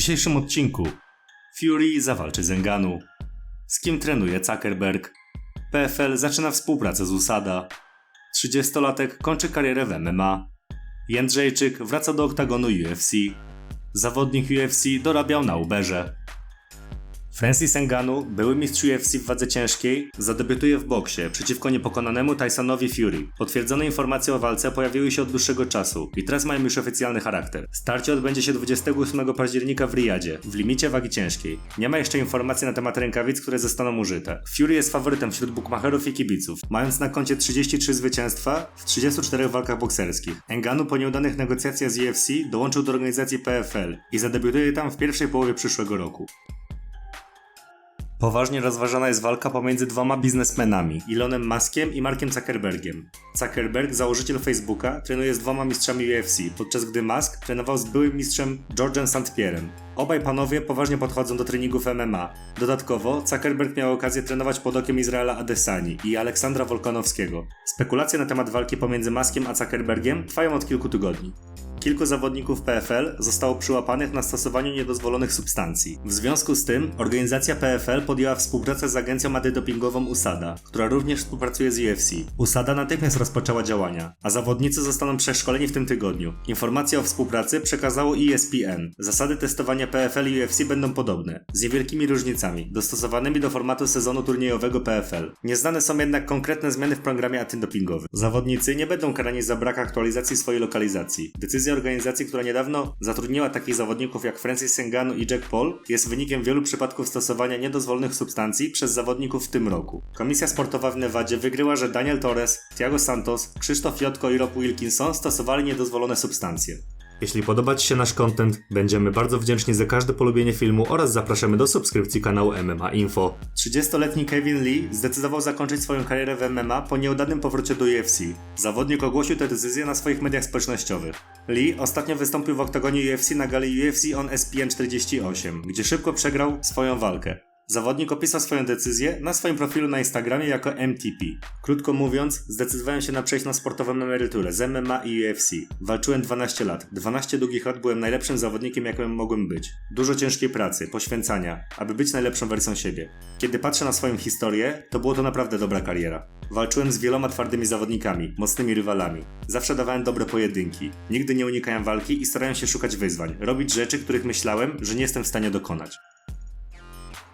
dzisiejszym odcinku Fury zawalczy z Enganu. Z kim trenuje Zuckerberg? PFL zaczyna współpracę z USADA. 30-latek kończy karierę w MMA. Jędrzejczyk wraca do oktagonu UFC. Zawodnik UFC dorabiał na Uberze. Francis Ngannou, były mistrz UFC w wadze ciężkiej, zadebiutuje w boksie przeciwko niepokonanemu Tysonowi Fury. Potwierdzone informacje o walce pojawiły się od dłuższego czasu i teraz mają już oficjalny charakter. Starcie odbędzie się 28 października w Riyadzie, w limicie wagi ciężkiej. Nie ma jeszcze informacji na temat rękawic, które zostaną użyte. Fury jest faworytem wśród bookmacherów i kibiców, mając na koncie 33 zwycięstwa w 34 walkach bokserskich. Ngannou po nieudanych negocjacjach z UFC dołączył do organizacji PFL i zadebiutuje tam w pierwszej połowie przyszłego roku. Poważnie rozważana jest walka pomiędzy dwoma biznesmenami, Elonem Muskiem i Markiem Zuckerbergiem. Zuckerberg, założyciel Facebooka, trenuje z dwoma mistrzami UFC, podczas gdy Musk trenował z byłym mistrzem George'em St. Pierre'em. Obaj panowie poważnie podchodzą do treningów MMA. Dodatkowo Zuckerberg miał okazję trenować pod okiem Izraela Adesani i Aleksandra Wolkonowskiego. Spekulacje na temat walki pomiędzy Muskiem a Zuckerbergiem trwają od kilku tygodni. Kilku zawodników PFL zostało przyłapanych na stosowaniu niedozwolonych substancji. W związku z tym organizacja PFL podjęła współpracę z agencją antydopingową USADA, która również współpracuje z UFC. USADA natychmiast rozpoczęła działania, a zawodnicy zostaną przeszkoleni w tym tygodniu. Informacje o współpracy przekazało ESPN. Zasady testowania PFL i UFC będą podobne, z niewielkimi różnicami, dostosowanymi do formatu sezonu turniejowego PFL. Nieznane są jednak konkretne zmiany w programie antydopingowym. Zawodnicy nie będą karani za brak aktualizacji swojej lokalizacji. Decyzja organizacji, która niedawno zatrudniła takich zawodników jak Francis Ngannou i Jack Paul, jest wynikiem wielu przypadków stosowania niedozwolonych substancji przez zawodników w tym roku. Komisja sportowa w Nevadzie wygryła, że Daniel Torres, Thiago Santos, Krzysztof Jotko i Rob Wilkinson stosowali niedozwolone substancje. Jeśli podoba Ci się nasz content, będziemy bardzo wdzięczni za każde polubienie filmu oraz zapraszamy do subskrypcji kanału MMA Info. 30-letni Kevin Lee zdecydował zakończyć swoją karierę w MMA po nieudanym powrocie do UFC. Zawodnik ogłosił tę decyzję na swoich mediach społecznościowych. Lee ostatnio wystąpił w oktagonie UFC na gali UFC on SPN 48, gdzie szybko przegrał swoją walkę. Zawodnik opisał swoją decyzję na swoim profilu na Instagramie jako MTP. Krótko mówiąc, zdecydowałem się na przejść na sportową emeryturę z MMA i UFC. Walczyłem 12 lat. 12 długich lat byłem najlepszym zawodnikiem, jakim mogłem być. Dużo ciężkiej pracy, poświęcania, aby być najlepszą wersją siebie. Kiedy patrzę na swoją historię, to było to naprawdę dobra kariera. Walczyłem z wieloma twardymi zawodnikami, mocnymi rywalami. Zawsze dawałem dobre pojedynki. Nigdy nie unikałem walki i starałem się szukać wyzwań, robić rzeczy, których myślałem, że nie jestem w stanie dokonać.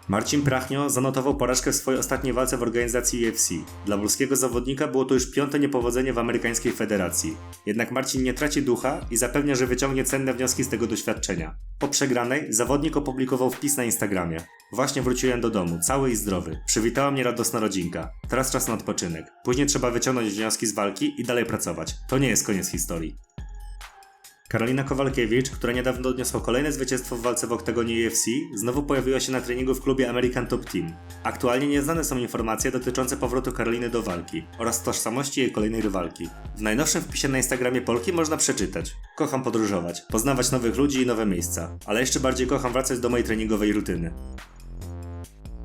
Marcin Prachnio zanotował porażkę w swojej ostatniej walce w organizacji UFC. Dla polskiego zawodnika było to już piąte niepowodzenie w amerykańskiej federacji. Jednak Marcin nie traci ducha i zapewnia, że wyciągnie cenne wnioski z tego doświadczenia. Po przegranej zawodnik opublikował wpis na Instagramie. Właśnie wróciłem do domu, cały i zdrowy. Przywitała mnie radosna rodzinka. Teraz czas na odpoczynek. Później trzeba wyciągnąć wnioski z walki i dalej pracować. To nie jest koniec historii. Karolina Kowalkiewicz, która niedawno odniosła kolejne zwycięstwo w walce w oktagonie UFC, znowu pojawiła się na treningu w klubie American Top Team. Aktualnie nieznane są informacje dotyczące powrotu Karoliny do walki oraz tożsamości jej kolejnej rywalki. W najnowszym wpisie na Instagramie Polki można przeczytać: Kocham podróżować, poznawać nowych ludzi i nowe miejsca, ale jeszcze bardziej kocham wracać do mojej treningowej rutyny.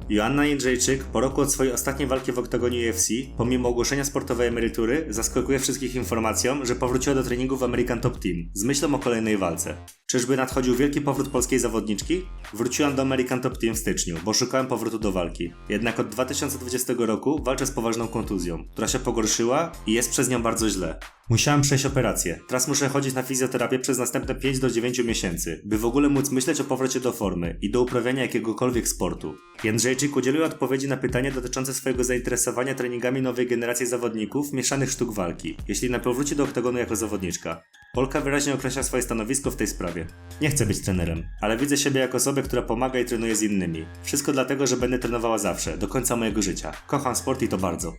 Joanna Jędrzejczyk po roku od swojej ostatniej walki w oktagonie UFC, pomimo ogłoszenia sportowej emerytury, zaskakuje wszystkich informacją, że powróciła do treningu w American Top Team z myślą o kolejnej walce. Czyżby nadchodził wielki powrót polskiej zawodniczki? Wróciłam do American Top Team w styczniu, bo szukałem powrotu do walki. Jednak od 2020 roku walczę z poważną kontuzją, która się pogorszyła i jest przez nią bardzo źle. Musiałem przejść operację. Teraz muszę chodzić na fizjoterapię przez następne 5 do 9 miesięcy, by w ogóle móc myśleć o powrocie do formy i do uprawiania jakiegokolwiek sportu. Jędrzejczyk udzielił odpowiedzi na pytanie dotyczące swojego zainteresowania treningami nowej generacji zawodników mieszanych sztuk walki, jeśli na powróci do oktagonu jako zawodniczka. Polka wyraźnie określa swoje stanowisko w tej sprawie. Nie chcę być trenerem, ale widzę siebie jako osobę, która pomaga i trenuje z innymi. Wszystko dlatego, że będę trenowała zawsze, do końca mojego życia. Kocham sport i to bardzo.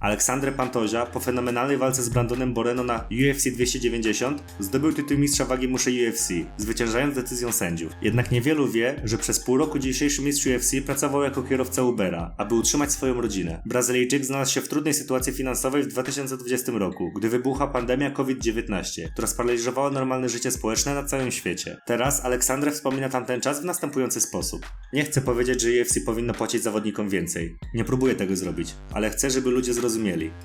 Aleksandre Pantozia po fenomenalnej walce z Brandonem Boreno na UFC 290 zdobył tytuł mistrza wagi muszy UFC, zwyciężając decyzją sędziów. Jednak niewielu wie, że przez pół roku dzisiejszy mistrz UFC pracował jako kierowca Ubera, aby utrzymać swoją rodzinę. Brazylijczyk znalazł się w trudnej sytuacji finansowej w 2020 roku, gdy wybuchła pandemia COVID-19, która sparaliżowała normalne życie społeczne na całym świecie. Teraz Aleksandre wspomina tamten czas w następujący sposób. Nie chcę powiedzieć, że UFC powinno płacić zawodnikom więcej. Nie próbuję tego zrobić, ale chcę, żeby ludzie zrozumieli.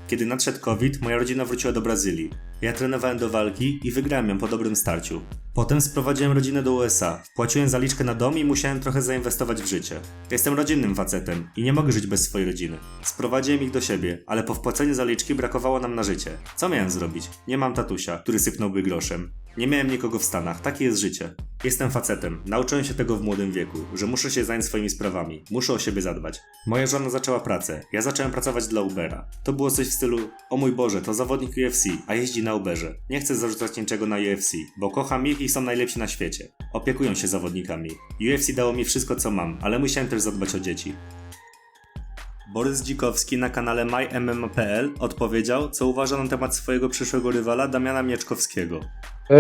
Kiedy nadszedł COVID, moja rodzina wróciła do Brazylii. Ja trenowałem do walki i wygrałem ją po dobrym starciu. Potem sprowadziłem rodzinę do USA, wpłaciłem zaliczkę na dom i musiałem trochę zainwestować w życie. Jestem rodzinnym facetem i nie mogę żyć bez swojej rodziny. Sprowadziłem ich do siebie, ale po wpłaceniu zaliczki brakowało nam na życie. Co miałem zrobić? Nie mam tatusia, który sypnąłby groszem. Nie miałem nikogo w Stanach, takie jest życie. Jestem facetem, nauczyłem się tego w młodym wieku, że muszę się zająć swoimi sprawami, muszę o siebie zadbać. Moja żona zaczęła pracę, ja zacząłem pracować dla Ubera. To było coś w stylu, o mój Boże, to zawodnik UFC, a jeździ na Uberze. Nie chcę zarzucać niczego na UFC, bo kocham ich i są najlepsi na świecie. Opiekują się zawodnikami. UFC dało mi wszystko co mam, ale musiałem też zadbać o dzieci. Borys Dzikowski na kanale MyMMA.pl odpowiedział, co uważa na temat swojego przyszłego rywala Damiana Mieczkowskiego. E,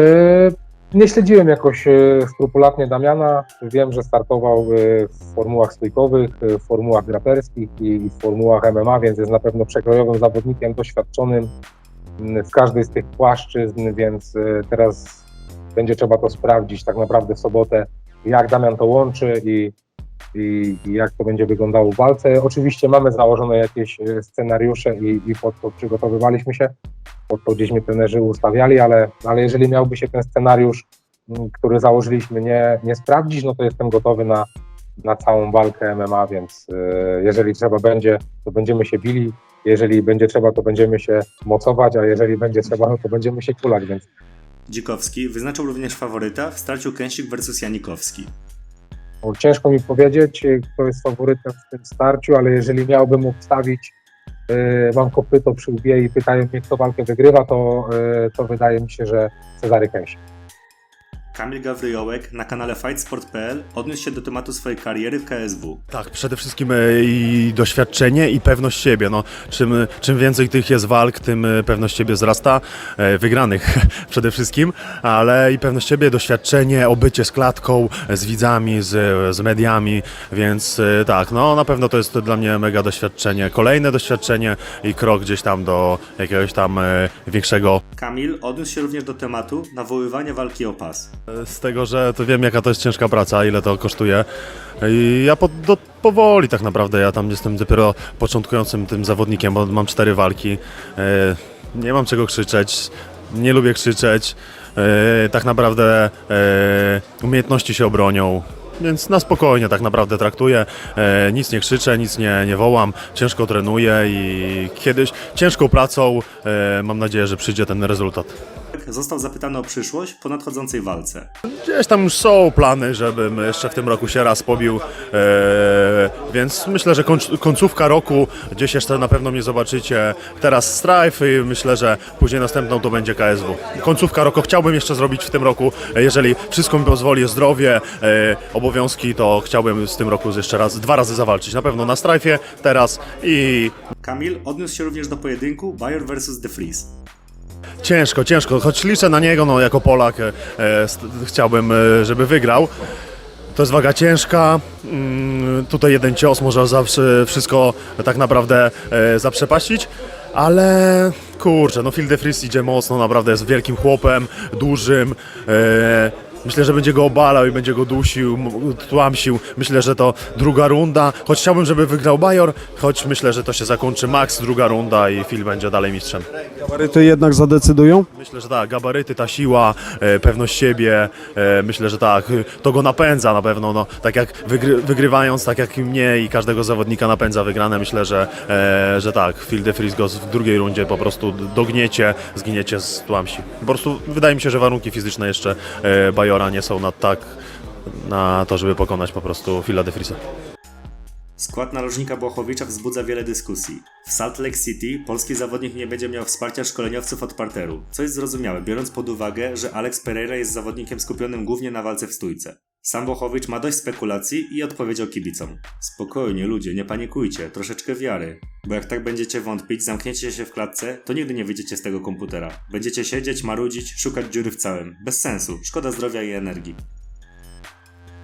Nie śledziłem jakoś e, skrupulatnie Damiana. Wiem, że startował e, w formułach stójkowych, w formułach graperskich i w formułach MMA, więc jest na pewno przekrojowym zawodnikiem, doświadczonym m, w każdej z tych płaszczyzn, więc teraz będzie trzeba to sprawdzić tak naprawdę w sobotę, jak Damian to łączy i, i, i jak to będzie wyglądało w walce. Oczywiście mamy założone jakieś e, scenariusze i, i pod to przygotowywaliśmy się pod to gdzieś mnie trenerzy ustawiali, ale, ale jeżeli miałby się ten scenariusz, m, który założyliśmy, nie, nie sprawdzić, no to jestem gotowy na, na całą walkę MMA, więc y, jeżeli trzeba będzie, to będziemy się bili, jeżeli będzie trzeba, to będziemy się mocować, a jeżeli będzie trzeba, no to będziemy się kulać, więc Dzikowski wyznaczył również faworyta w starciu Kęsik vs Janikowski. Ciężko mi powiedzieć, y, kto jest faworytem w tym starciu, ale jeżeli miałbym obstawić, y, mam kopyto przy łbie i pytają mnie, kto walkę wygrywa, to, y, to wydaje mi się, że Cezary Kęsik. Kamil Gawryjołek na kanale fightsport.pl odniósł się do tematu swojej kariery w KSW. Tak, przede wszystkim e, i doświadczenie i pewność siebie. No, czym, czym więcej tych jest walk, tym e, pewność siebie wzrasta, e, wygranych przede wszystkim, ale i pewność siebie, doświadczenie, obycie z klatką, z widzami, z, z mediami, więc tak, no na pewno to jest dla mnie mega doświadczenie, kolejne doświadczenie i krok gdzieś tam do jakiegoś tam większego Kamil odniósł się również do tematu nawoływania walki o pas. Z tego, że to wiem jaka to jest ciężka praca, ile to kosztuje. I ja po, do, powoli tak naprawdę, ja tam jestem dopiero początkującym tym zawodnikiem, bo mam cztery walki. E, nie mam czego krzyczeć, nie lubię krzyczeć. E, tak naprawdę e, umiejętności się obronią. Więc na spokojnie tak naprawdę traktuję. Nic nie krzyczę, nic nie, nie wołam, ciężko trenuję i kiedyś ciężką pracą mam nadzieję, że przyjdzie ten rezultat. Został zapytany o przyszłość po nadchodzącej walce. Gdzieś tam już są plany, żebym jeszcze w tym roku się raz pobił, e, więc myślę, że końc, końcówka roku gdzieś jeszcze na pewno mnie zobaczycie. Teraz Strife i myślę, że później następną to będzie KSW. Końcówka roku chciałbym jeszcze zrobić w tym roku, jeżeli wszystko mi pozwoli, zdrowie, e, obowiązki, to chciałbym z tym roku jeszcze raz, dwa razy zawalczyć. Na pewno na Strife teraz i Kamil odniósł się również do pojedynku Bayer vs The Freeze. Ciężko, ciężko, choć liczę na niego, no jako Polak e, st- chciałbym, e, żeby wygrał. To jest waga ciężka, mm, tutaj jeden cios może zawsze wszystko tak naprawdę e, zaprzepaścić, ale kurczę, no Phil de Vries idzie mocno, naprawdę jest wielkim chłopem, dużym, e, Myślę, że będzie go obalał i będzie go dusił, tłamsił. Myślę, że to druga runda. Choć chciałbym, żeby wygrał Bajor, choć myślę, że to się zakończy max druga runda i Phil będzie dalej mistrzem. Gabaryty jednak zadecydują? Myślę, że tak, gabaryty, ta siła, e, pewność siebie, e, myślę, że tak, to go napędza na pewno, no, tak jak wygry, wygrywając, tak jak mnie i każdego zawodnika napędza wygrane, myślę, że, e, że tak, Phil de Vries go w drugiej rundzie po prostu dogniecie, zginiecie z tłamsi. Po prostu wydaje mi się, że warunki fizyczne jeszcze e, Bajora nie są na tak, na to, żeby pokonać po prostu Phila de Vriesa. Skład narożnika Błachowicza wzbudza wiele dyskusji. W Salt Lake City polski zawodnik nie będzie miał wsparcia szkoleniowców od parteru, co jest zrozumiałe, biorąc pod uwagę, że Alex Pereira jest zawodnikiem skupionym głównie na walce w stójce. Sam Błachowicz ma dość spekulacji i odpowiedział kibicom. Spokojnie ludzie, nie panikujcie, troszeczkę wiary. Bo jak tak będziecie wątpić, zamkniecie się w klatce, to nigdy nie wyjdziecie z tego komputera. Będziecie siedzieć, marudzić, szukać dziury w całym. Bez sensu, szkoda zdrowia i energii.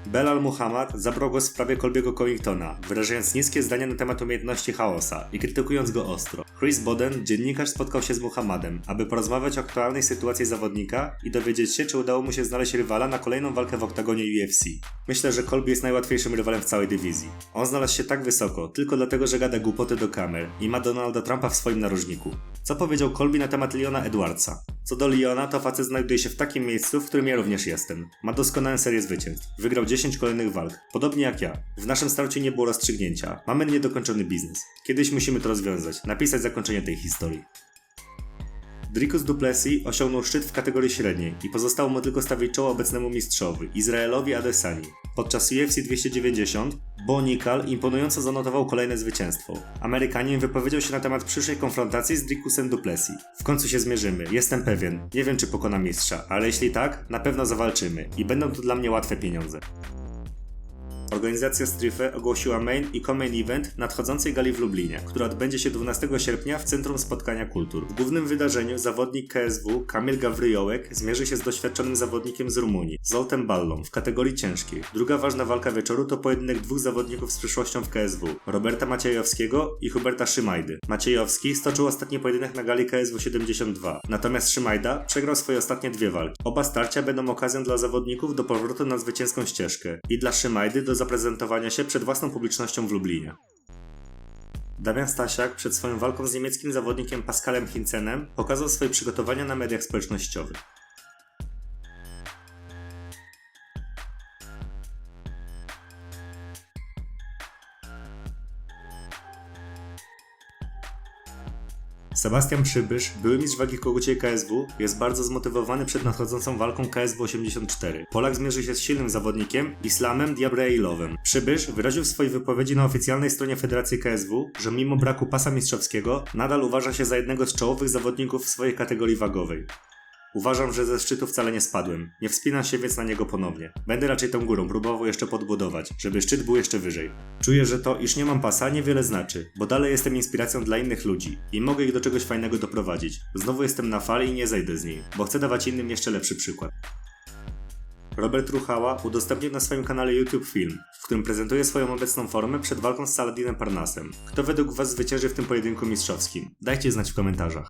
Belal Muhammad zabrał głos w sprawie Kolbiego Covingtona, wyrażając niskie zdania na temat umiejętności chaosa i krytykując go ostro. Chris Boden, dziennikarz, spotkał się z Muhammadem, aby porozmawiać o aktualnej sytuacji zawodnika i dowiedzieć się, czy udało mu się znaleźć rywala na kolejną walkę w oktagonie UFC. Myślę, że Colby jest najłatwiejszym rywalem w całej dywizji. On znalazł się tak wysoko, tylko dlatego, że gada głupoty do kamer i ma Donalda Trumpa w swoim narożniku. Co powiedział Colby na temat Leona Edwardsa? Co do Leona, to facet znajduje się w takim miejscu, w którym ja również jestem. Ma doskonałą serię zwycięstw. Wygrał 10 kolejnych walk. Podobnie jak ja. W naszym starciu nie było rozstrzygnięcia. Mamy niedokończony biznes. Kiedyś musimy to rozwiązać. Napisać zakończenie tej historii. Dricus Duplessis osiągnął szczyt w kategorii średniej i pozostało mu tylko stawić czoło obecnemu mistrzowi, Izraelowi Adesani. Podczas UFC 290 Bo imponująco zanotował kolejne zwycięstwo. Amerykanin wypowiedział się na temat przyszłej konfrontacji z Dricusem Duplessis. W końcu się zmierzymy, jestem pewien. Nie wiem czy pokona mistrza, ale jeśli tak, na pewno zawalczymy i będą to dla mnie łatwe pieniądze. Organizacja Strify ogłosiła main i co-main event nadchodzącej gali w Lublinie, która odbędzie się 12 sierpnia w Centrum Spotkania Kultur. W głównym wydarzeniu zawodnik KSW Kamil Gawryjołek zmierzy się z doświadczonym zawodnikiem z Rumunii, Zoltem Ballą, w kategorii ciężkiej. Druga ważna walka wieczoru to pojedynek dwóch zawodników z przyszłością w KSW, Roberta Maciejowskiego i Huberta Szymajdy. Maciejowski stoczył ostatni pojedynek na gali KSW 72, natomiast Szymajda przegrał swoje ostatnie dwie walki. Oba starcia będą okazją dla zawodników do powrotu na zwycięską ścieżkę i dla Szymajdy do zaprezentowania się przed własną publicznością w Lublinie. Damian Stasiak przed swoją walką z niemieckim zawodnikiem Pascalem Hincenem pokazał swoje przygotowania na mediach społecznościowych. Sebastian Przybysz, były mistrz wagi w kogucie KSW, jest bardzo zmotywowany przed nadchodzącą walką KSW 84. Polak zmierzy się z silnym zawodnikiem, Islamem Diabrailowem. Przybysz wyraził w swojej wypowiedzi na oficjalnej stronie Federacji KSW, że mimo braku pasa mistrzowskiego, nadal uważa się za jednego z czołowych zawodników w swojej kategorii wagowej. Uważam, że ze szczytu wcale nie spadłem. Nie wspinam się więc na niego ponownie. Będę raczej tą górą próbował jeszcze podbudować, żeby szczyt był jeszcze wyżej. Czuję, że to, iż nie mam pasa, niewiele znaczy, bo dalej jestem inspiracją dla innych ludzi i mogę ich do czegoś fajnego doprowadzić. Znowu jestem na fali i nie zejdę z niej, bo chcę dawać innym jeszcze lepszy przykład. Robert Ruchała udostępnił na swoim kanale YouTube film, w którym prezentuje swoją obecną formę przed walką z Saladinem Parnasem. Kto według Was zwycięży w tym pojedynku mistrzowskim? Dajcie znać w komentarzach.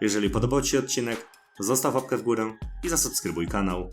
Jeżeli podobał Ci się odcinek, zostaw łapkę w górę i zasubskrybuj kanał.